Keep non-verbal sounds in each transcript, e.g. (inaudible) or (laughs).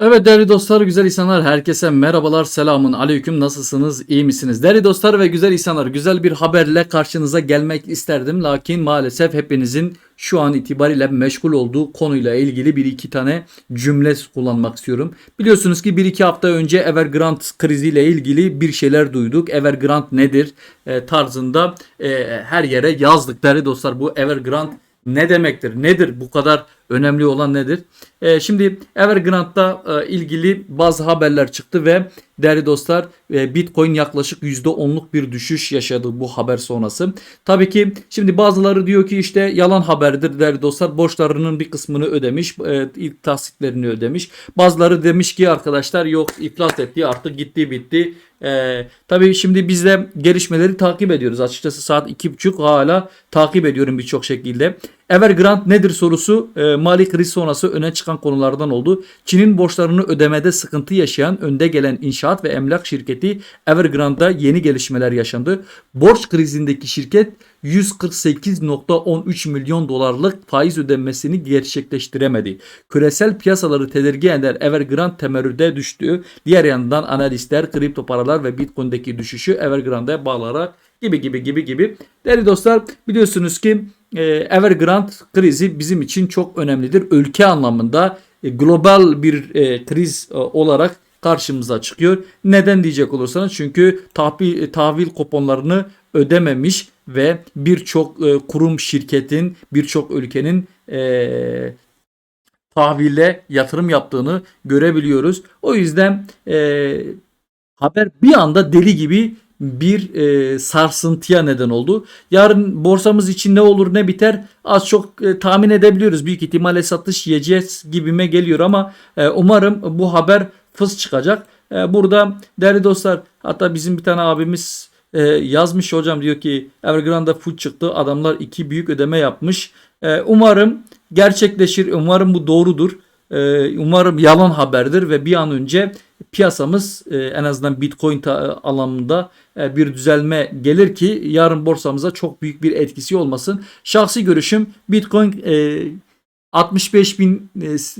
Evet değerli dostlar, güzel insanlar, herkese merhabalar, selamun aleyküm, nasılsınız, iyi misiniz? Değerli dostlar ve güzel insanlar, güzel bir haberle karşınıza gelmek isterdim. Lakin maalesef hepinizin şu an itibariyle meşgul olduğu konuyla ilgili bir iki tane cümle kullanmak istiyorum. Biliyorsunuz ki bir iki hafta önce Evergrande kriziyle ilgili bir şeyler duyduk. Evergrande nedir e, tarzında e, her yere yazdık değerli dostlar. Bu Evergrande ne demektir? Nedir? Bu kadar önemli olan nedir? Ee, şimdi Evergrande'da e, ilgili bazı haberler çıktı ve değerli dostlar e, Bitcoin yaklaşık %10'luk bir düşüş yaşadı bu haber sonrası. Tabii ki şimdi bazıları diyor ki işte yalan haberdir değerli dostlar. Borçlarının bir kısmını ödemiş. E, ilk taksitlerini ödemiş. Bazıları demiş ki arkadaşlar yok iflas etti artık gitti bitti. Ee, tabii şimdi biz de gelişmeleri takip ediyoruz. Açıkçası saat 2.30 hala takip ediyorum birçok şekilde. Evergrande nedir sorusu e, mali kriz sonrası öne çıkan konulardan oldu. Çin'in borçlarını ödemede sıkıntı yaşayan önde gelen inşaat ve emlak şirketi Evergrande'da yeni gelişmeler yaşandı. Borç krizindeki şirket 148.13 milyon dolarlık faiz ödemesini gerçekleştiremedi. Küresel piyasaları tedirgin eden Evergrande temerrüde düştü. Diğer yandan analistler kripto paralar ve Bitcoin'deki düşüşü Evergrande'e bağlarak gibi gibi gibi gibi. Değerli dostlar biliyorsunuz ki Evergrande krizi bizim için çok önemlidir. Ülke anlamında e, global bir e, kriz e, olarak karşımıza çıkıyor. Neden diyecek olursanız çünkü tahvil, tahvil kuponlarını ödememiş ve birçok kurum şirketin birçok ülkenin e, yatırım yaptığını görebiliyoruz. O yüzden haber bir anda deli gibi bir e, sarsıntıya neden oldu. Yarın borsamız için ne olur ne biter az çok e, tahmin edebiliyoruz. Büyük ihtimalle satış yiyeceğiz gibime geliyor ama e, umarım bu haber fıs çıkacak. E, burada değerli dostlar hatta bizim bir tane abimiz e, yazmış hocam diyor ki Evergrande'da food çıktı. Adamlar iki büyük ödeme yapmış. E, umarım gerçekleşir. Umarım bu doğrudur. E, umarım yalan haberdir ve bir an önce piyasamız e, en azından Bitcoin ta- alanında e, bir düzelme gelir ki yarın borsamıza çok büyük bir etkisi olmasın. Şahsi görüşüm Bitcoin e, 65 bin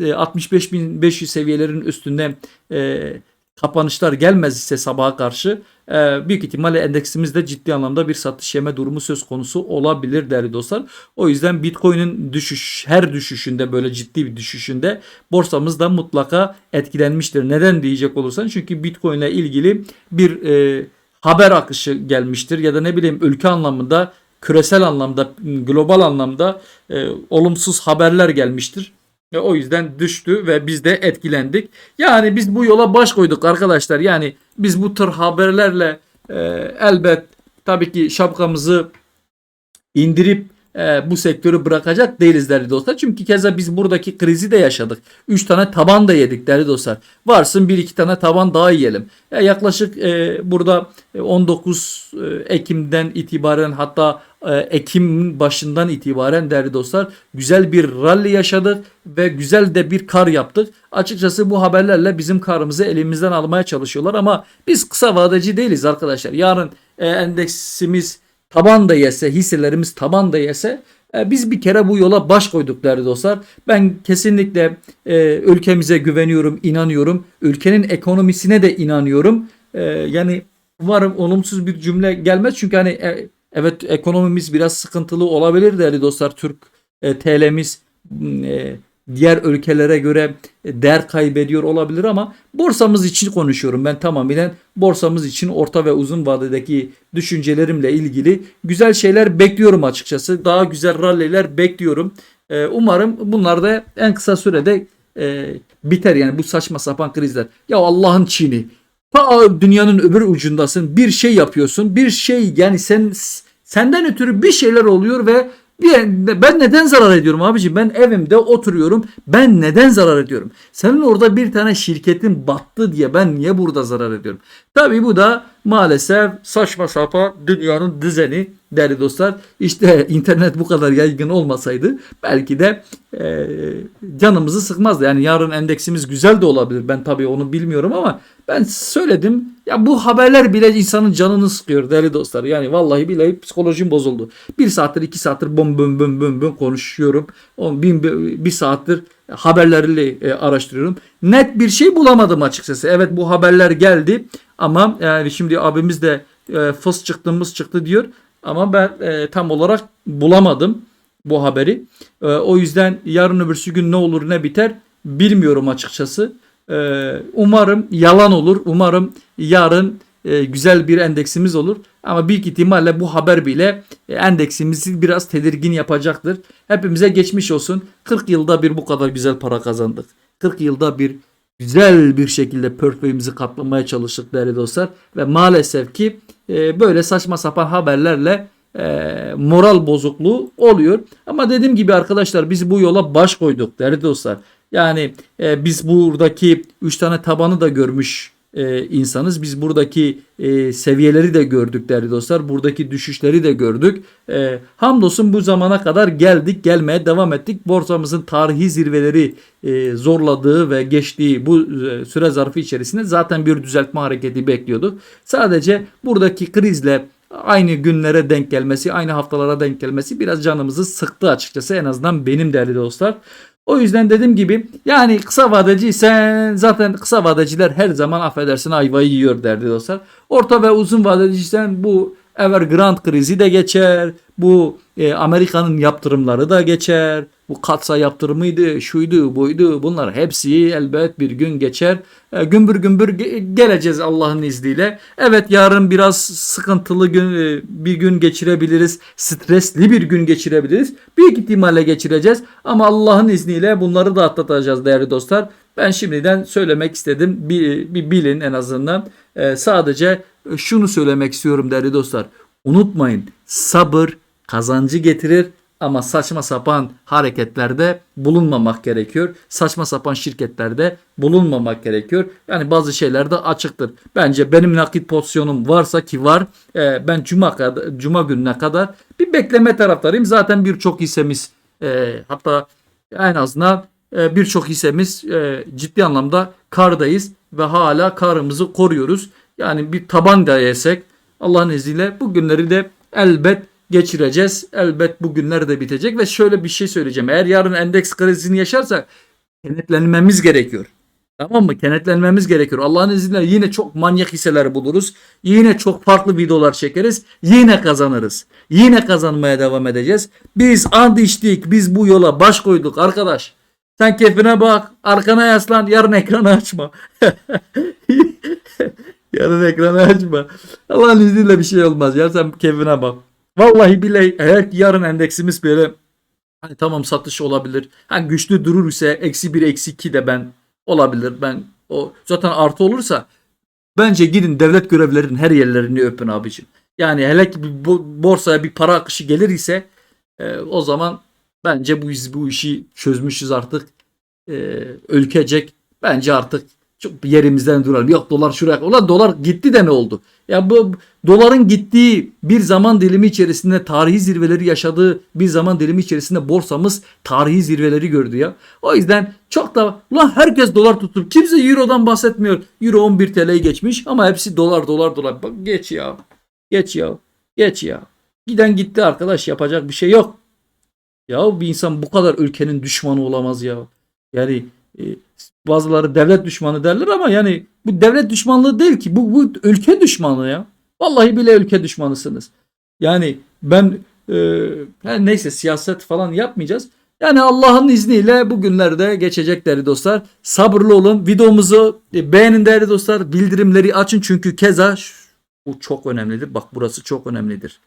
e, 65 bin 500 seviyelerin üstünde e, kapanışlar gelmez ise sabaha karşı e, büyük ihtimalle endeksimizde ciddi anlamda bir satış yeme durumu söz konusu olabilir değerli dostlar. O yüzden Bitcoin'in düşüş her düşüşünde böyle ciddi bir düşüşünde borsamız da mutlaka etkilenmiştir. Neden diyecek olursan çünkü Bitcoin ile ilgili bir e, haber akışı gelmiştir ya da ne bileyim ülke anlamında küresel anlamda global anlamda e, olumsuz haberler gelmiştir. Ve o yüzden düştü ve biz de etkilendik. Yani biz bu yola baş koyduk arkadaşlar. Yani biz bu tür haberlerle e, elbet tabii ki şapkamızı indirip e, bu sektörü bırakacak değiliz değerli dostlar. Çünkü keza biz buradaki krizi de yaşadık. 3 tane taban da yedik değerli dostlar. Varsın 1-2 tane taban daha yiyelim. Ya yaklaşık e, burada 19 e, Ekim'den itibaren hatta e, Ekim başından itibaren değerli dostlar güzel bir rally yaşadık ve güzel de bir kar yaptık. Açıkçası bu haberlerle bizim karımızı elimizden almaya çalışıyorlar ama biz kısa vadeci değiliz arkadaşlar. Yarın e, endeksimiz taban da yese, hisselerimiz taban da yese e, biz bir kere bu yola baş koyduk değerli dostlar. Ben kesinlikle e, ülkemize güveniyorum, inanıyorum. Ülkenin ekonomisine de inanıyorum. E, yani umarım olumsuz bir cümle gelmez. Çünkü hani e, evet ekonomimiz biraz sıkıntılı olabilir değerli dostlar. Türk e, TL'miz e, diğer ülkelere göre değer kaybediyor olabilir ama borsamız için konuşuyorum. Ben tamamen borsamız için orta ve uzun vadedeki düşüncelerimle ilgili güzel şeyler bekliyorum açıkçası. Daha güzel ralliler bekliyorum. Ee, umarım bunlar da en kısa sürede e, biter yani bu saçma sapan krizler. Ya Allah'ın Çin'i ta dünyanın öbür ucundasın bir şey yapıyorsun bir şey yani sen senden ötürü bir şeyler oluyor ve ben neden zarar ediyorum abici? Ben evimde oturuyorum. Ben neden zarar ediyorum? Senin orada bir tane şirketin battı diye ben niye burada zarar ediyorum? Tabii bu da maalesef saçma sapan dünyanın düzeni. Değerli dostlar. İşte (laughs) internet bu kadar yaygın olmasaydı belki de e, canımızı sıkmazdı. Yani yarın endeksimiz güzel de olabilir. Ben tabii onu bilmiyorum ama ben söyledim. Ya bu haberler bile insanın canını sıkıyor değerli dostlar. Yani vallahi billahi psikolojim bozuldu. Bir saattir iki saattir bom bom bom bom bom konuşuyorum. On, bin, bir saattir haberleri e, araştırıyorum. Net bir şey bulamadım açıkçası. Evet bu haberler geldi ama yani şimdi abimiz de e, fıs çıktığımız çıktı diyor. Ama ben e, tam olarak bulamadım bu haberi. E, o yüzden yarın öbürsü gün ne olur ne biter bilmiyorum açıkçası. E, umarım yalan olur. Umarım yarın e, güzel bir endeksimiz olur. Ama büyük ihtimalle bu haber bile e, endeksimizi biraz tedirgin yapacaktır. Hepimize geçmiş olsun. 40 yılda bir bu kadar güzel para kazandık. 40 yılda bir güzel bir şekilde portföyümüzü katlamaya çalıştık değerli dostlar. Ve maalesef ki e, böyle saçma sapan haberlerle e, moral bozukluğu oluyor. Ama dediğim gibi arkadaşlar biz bu yola baş koyduk değerli dostlar. Yani e, biz buradaki 3 tane tabanı da görmüş e, insanız. Biz buradaki e, seviyeleri de gördük değerli dostlar. Buradaki düşüşleri de gördük. E, hamdolsun bu zamana kadar geldik, gelmeye devam ettik. Borsamızın tarihi zirveleri e, zorladığı ve geçtiği bu e, süre zarfı içerisinde zaten bir düzeltme hareketi bekliyorduk. Sadece buradaki krizle aynı günlere denk gelmesi, aynı haftalara denk gelmesi biraz canımızı sıktı açıkçası en azından benim değerli dostlar. O yüzden dediğim gibi yani kısa vadeciysen zaten kısa vadeciler her zaman affedersin ayvayı yiyor derdi dostlar. Orta ve uzun vadeciysen bu Evergrande krizi de geçer. Bu e, Amerika'nın yaptırımları da geçer. Bu katsa yaptırımıydı, şuydu, buydu. Bunlar hepsi elbet bir gün geçer. E, gümbür gümbür ge- geleceğiz Allah'ın izniyle. Evet yarın biraz sıkıntılı gün e, bir gün geçirebiliriz. Stresli bir gün geçirebiliriz. Büyük ihtimalle geçireceğiz. Ama Allah'ın izniyle bunları da atlatacağız değerli dostlar. Ben şimdiden söylemek istedim. Bir, bir bilin en azından. E, sadece şunu söylemek istiyorum değerli dostlar. Unutmayın sabır kazancı getirir ama saçma sapan hareketlerde bulunmamak gerekiyor. Saçma sapan şirketlerde bulunmamak gerekiyor. Yani bazı şeyler de açıktır. Bence benim nakit pozisyonum varsa ki var. e, ben cuma kadar cuma gününe kadar bir bekleme taraftarıyım. Zaten birçok hissemiz e, hatta en azından e, birçok hissemiz e, ciddi anlamda kardayız ve hala karımızı koruyoruz. Yani bir taban da yesek Allah'ın izniyle bu günleri de elbet geçireceğiz. Elbet bu günler de bitecek ve şöyle bir şey söyleyeceğim. Eğer yarın endeks krizini yaşarsak kenetlenmemiz gerekiyor. Tamam mı? Kenetlenmemiz gerekiyor. Allah'ın izniyle yine çok manyak hisseler buluruz. Yine çok farklı videolar çekeriz. Yine kazanırız. Yine kazanmaya devam edeceğiz. Biz and içtik. Biz bu yola baş koyduk arkadaş. Sen keyfine bak. Arkana yaslan. Yarın ekranı açma. (laughs) yarın ekranı açma. Allah'ın izniyle bir şey olmaz. Ya sen keyfine bak. Vallahi billahi eğer yarın endeksimiz böyle hani tamam satış olabilir. Hani güçlü durur ise eksi bir eksi iki de ben olabilir. Ben o zaten artı olursa bence gidin devlet görevlerinin her yerlerini öpün abicim. Yani hele ki bo- borsaya bir para akışı gelir ise e, o zaman bence bu biz bu işi çözmüşüz artık. E, ülkecek bence artık çok yerimizden duralım. Yok dolar şuraya. Ulan dolar gitti de ne oldu? Ya bu doların gittiği bir zaman dilimi içerisinde tarihi zirveleri yaşadığı bir zaman dilimi içerisinde borsamız tarihi zirveleri gördü ya. O yüzden çok da ulan herkes dolar tutup kimse eurodan bahsetmiyor. Euro 11 TL'yi geçmiş ama hepsi dolar dolar dolar. Bak geç ya. Geç ya. Geç ya. Giden gitti arkadaş yapacak bir şey yok. Ya bir insan bu kadar ülkenin düşmanı olamaz ya. Yani bazıları devlet düşmanı derler ama yani bu devlet düşmanlığı değil ki. Bu, bu ülke düşmanlığı ya. Vallahi bile ülke düşmanısınız. Yani ben e, neyse siyaset falan yapmayacağız. Yani Allah'ın izniyle bugünlerde geçecek değerli dostlar. Sabırlı olun. Videomuzu e, beğenin değerli dostlar. Bildirimleri açın çünkü keza bu çok önemlidir. Bak burası çok önemlidir.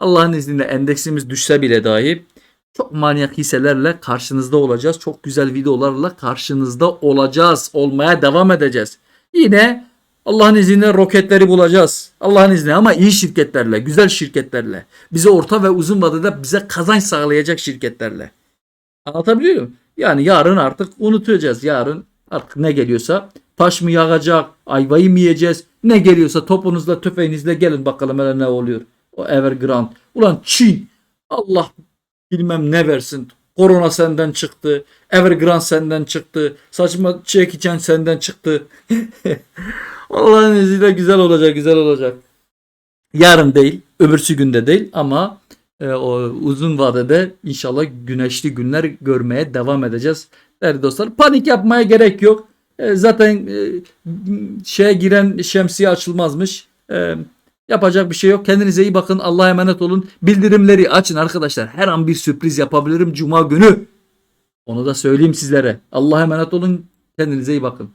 Allah'ın izniyle endeksimiz düşse bile dahi çok manyak hisselerle karşınızda olacağız. Çok güzel videolarla karşınızda olacağız. Olmaya devam edeceğiz. Yine Allah'ın izniyle roketleri bulacağız. Allah'ın izniyle ama iyi şirketlerle, güzel şirketlerle. Bize orta ve uzun vadede bize kazanç sağlayacak şirketlerle. Anlatabiliyor muyum? Yani yarın artık unutacağız. Yarın artık ne geliyorsa taş mı yağacak, ayvayı mı yiyeceğiz? Ne geliyorsa topunuzla tüfeğinizle gelin bakalım hele ne oluyor. O Evergrande. Ulan Çin. Allah bilmem ne versin. Korona senden çıktı. Evergrande senden çıktı. Saçma Jackie senden çıktı. (laughs) Allah'ın izniyle güzel olacak, güzel olacak. Yarın değil, öbürsü günde değil ama e, o uzun vadede inşallah güneşli günler görmeye devam edeceğiz. Değerli dostlar panik yapmaya gerek yok. E, zaten e, şeye giren şemsiye açılmazmış. E, yapacak bir şey yok. Kendinize iyi bakın. Allah'a emanet olun. Bildirimleri açın arkadaşlar. Her an bir sürpriz yapabilirim Cuma günü. Onu da söyleyeyim sizlere. Allah'a emanet olun. Kendinize iyi bakın.